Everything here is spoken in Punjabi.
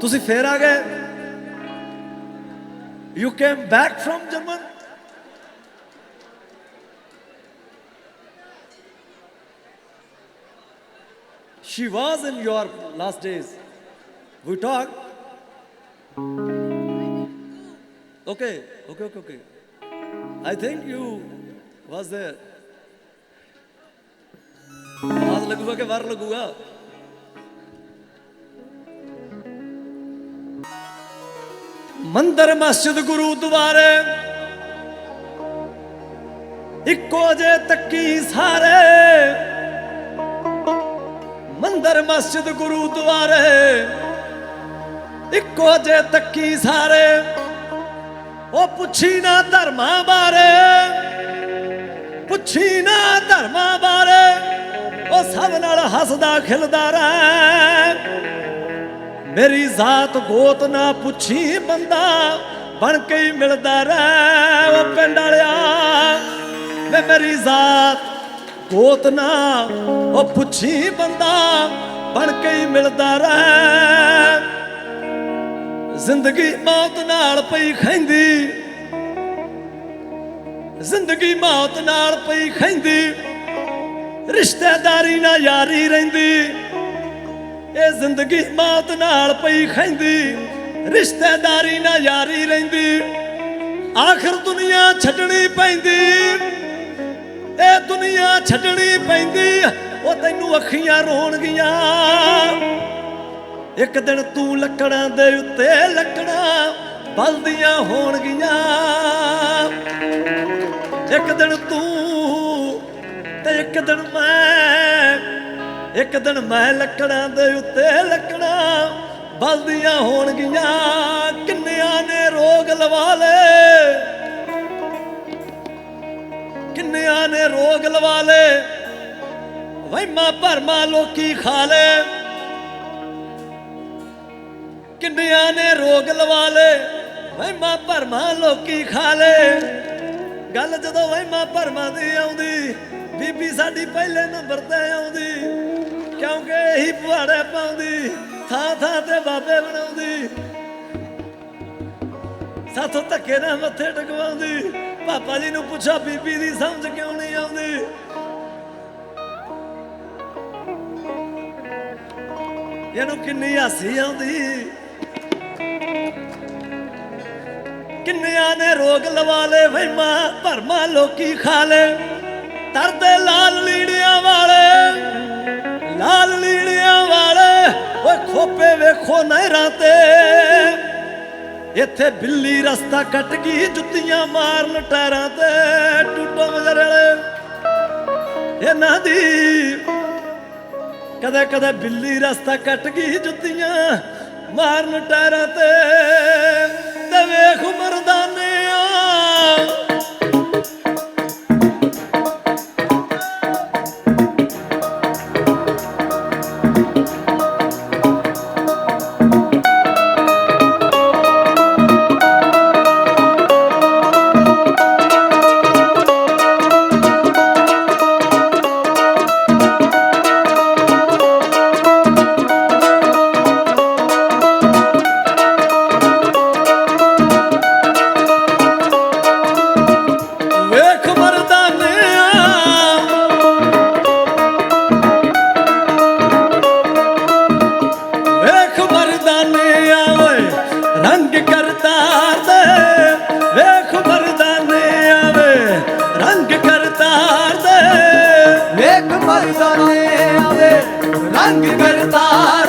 ਤੁਸੀਂ ਫੇਰ ਆ ਗਏ you came back from German She was in your last days. We talked. Okay, okay, okay, okay. I think you was there. ਆਜ ਲੱਗੂਗਾ ਕਿ ਵਾਰ ਲੱਗੂਗਾ ਮੰਦਰ ਮਸਜਿਦ ਗੁਰੂਦੁਆਰੇ ਇੱਕੋ ਜੇ ਤੱਕੀ ਸਾਰੇ। ਮੰਦਰ ਮਸਜਿਦ ਗੁਰੂਦੁਆਰੇ ਇੱਕੋ ਜੇ ਤੱਕੀ ਸਾਰੇ। ਉਹ ਪੁੱਛੀ ਨਾ ਧਰਮਾਂ ਬਾਰੇ। ਪੁੱਛੀ ਨਾ ਧਰਮਾਂ ਬਾਰੇ। ਉਹ ਸਭ ਨਾਲ ਹੱਸਦਾ ਖਿਲਦਾ ਰਹਿ। ਮੇਰੀ ਜ਼ਾਤ ਗੋਤ ਨਾ ਪੁੱਛੀ ਬੰਦਾ, ਬਣ ਕੇ ਹੀ ਮਿਲਦਾ ਰਹਿ ਉਹ ਪਿੰਡ ਵਾਲਿਆ। ਵੇ ਮੇਰੀ ਜ਼ਾਤ ਗੋਤ ਨਾ ਉਹ ਪੁੱਛੀ ਬੰਦਾ, ਬਣ ਕੇ ਹੀ ਮਿਲਦਾ ਰਹਿ। ਜ਼ਿੰਦਗੀ ਮੌਤ ਨਾਲ ਪਈ ਖੈਂਦੀ ਜ਼ਿੰਦਗੀ ਮੌਤ ਨਾਲ ਪਈ ਖੈਂਦੀ ਰਿਸ਼ਤੇਦਾਰੀ ਨਾ ਯਾਰੀ ਰਹਿੰਦੀ। ਇਹ ਜ਼ਿੰਦਗੀ ਮੌਤ ਨਾਲ ਪਈ ਖੈਂਦੀ ਰਿਸ਼ਤੇਦਾਰੀ ਨਾਲ ਯਾਰੀ ਰਹਿੰਦੀ, ਆਖਰ ਦੁਨੀਆ ਛੱਡਣੀ ਪੈਂਦੀ। ਇਹ ਦੁਨੀਆ ਛੱਡਣੀ ਪੈਂਦੀ, ਉਹ ਤੈਨੂੰ ਅੱਖੀਆਂ ਰੋਣਗੀਆਂ। ਇੱਕ ਦਿਨ ਤੂੰ ਲੱਕੜਾਂ ਦੇ ਉੱਤੇ ਲੱਕੜਾਂ ਬਲਦੀਆਂ ਹੋਣਗੀਆਂ। ਇੱਕ ਦਿਨ ਤੂੰ ਤੇ ਇੱਕ ਦਿਨ ਮੈਂ ਇੱਕ ਦਿਨ ਮੈਂ ਲੱਕੜਾਂ ਦੇ ਉੱਤੇ ਲੱਕੜਾਂ ਬਲਦੀਆਂ ਹੋਣਗੀਆਂ, ਕਿੰਨਿਆਂ ਨੇ ਰੋਗ ਲਵਾ ਲੇ ਕਿੰਨਿਆਂ ਨੇ ਰੋਗ ਲਵਾ ਲਏ? ਵਹਿਮਾਂ ਭਰਮਾਂ ਲੋਕੀ ਖਾ ਲਏ। ਕਿੰਨਿਆਂ ਨੇ ਰੋਗ ਲਵਾ ਲਏ? ਵਹਿਮਾਂ ਭਰਮਾਂ ਲੋਕੀ ਖਾ ਲਏ। ਗੱਲ ਜਦੋਂ ਵਹਿਮਾਂ ਭਰਮਾਂ ਦੀ ਆਉਂਦੀ, ਬੀਬੀ ਸਾਡੀ ਪਹਿਲੇ ਨੰਬਰ ਤੇ ਆਉਂਦੀ। ਕਿਉਂਕਿ ਇਹੀ ਪੁਹਾੜੇ ਪਾਉਂਦੀ, ਥਾਂ ਥਾਂ ਤੇ ਬਾਬੇ ਬਣਾਉਂਦੀ। ਸਾਥੋਂ ਧੱਕੇ ਨਾਲ ਮੱਥੇ ਟਕਵਾਉਂਦੀ। ਪਾਪਾ ਜੀ ਨੂੰ ਪੁੱਛੋ, ਬੀਬੀ ਦੀ ਸਮਝ ਕਿਉਂ ਨਹੀਂ ਆਉਂਦੀ? ਇਹਨੂੰ ਕਿੰਨੀ ਹਾਸੀ ਆਉਂਦੀ। ਕਿੰਨਿਆਂ ਨੇ ਰੋਗ ਲਵਾ ਲੇ ਵਹਿਮਾਂ ਭਰਮਾਂ ਲੋਕੀ ਖਾ ਲੇ ਤਰਦੇ ਲਾਲ ਲੀੜਿਆਂ ਵਾਲੇ। ਲਾਲ ਲੀੜਿਆਂ ਵਾਲੇ। ਓਏ ਖੋਪੇ ਵੇਖੋ ਨਹਿਰਾਂ ਤੇ। ਇੱਥੇ ਬਿੱਲੀ ਰਸਤਾ ਕੱਟ ਗਈ, ਜੁੱਤੀਆਂ ਮਾਰਨ ਟਾਰਾਂ ਤੇ। ਟੁੱਟੋ ਮਜਰ ਵਾਲੇ। ਇਹਨਾਂ ਦੀ ਕਦੇ ਕਦੇ ਬਿੱਲੀ ਰਸਤਾ ਕੱਟ ਗਈ, ਜੁੱਤੀਆਂ ਮਾਰਨ ਟਾਰਾਂ ਤੇ। ਤੇ ਵੇਖ ਮਰਦਾਨਿਆ ਦੇ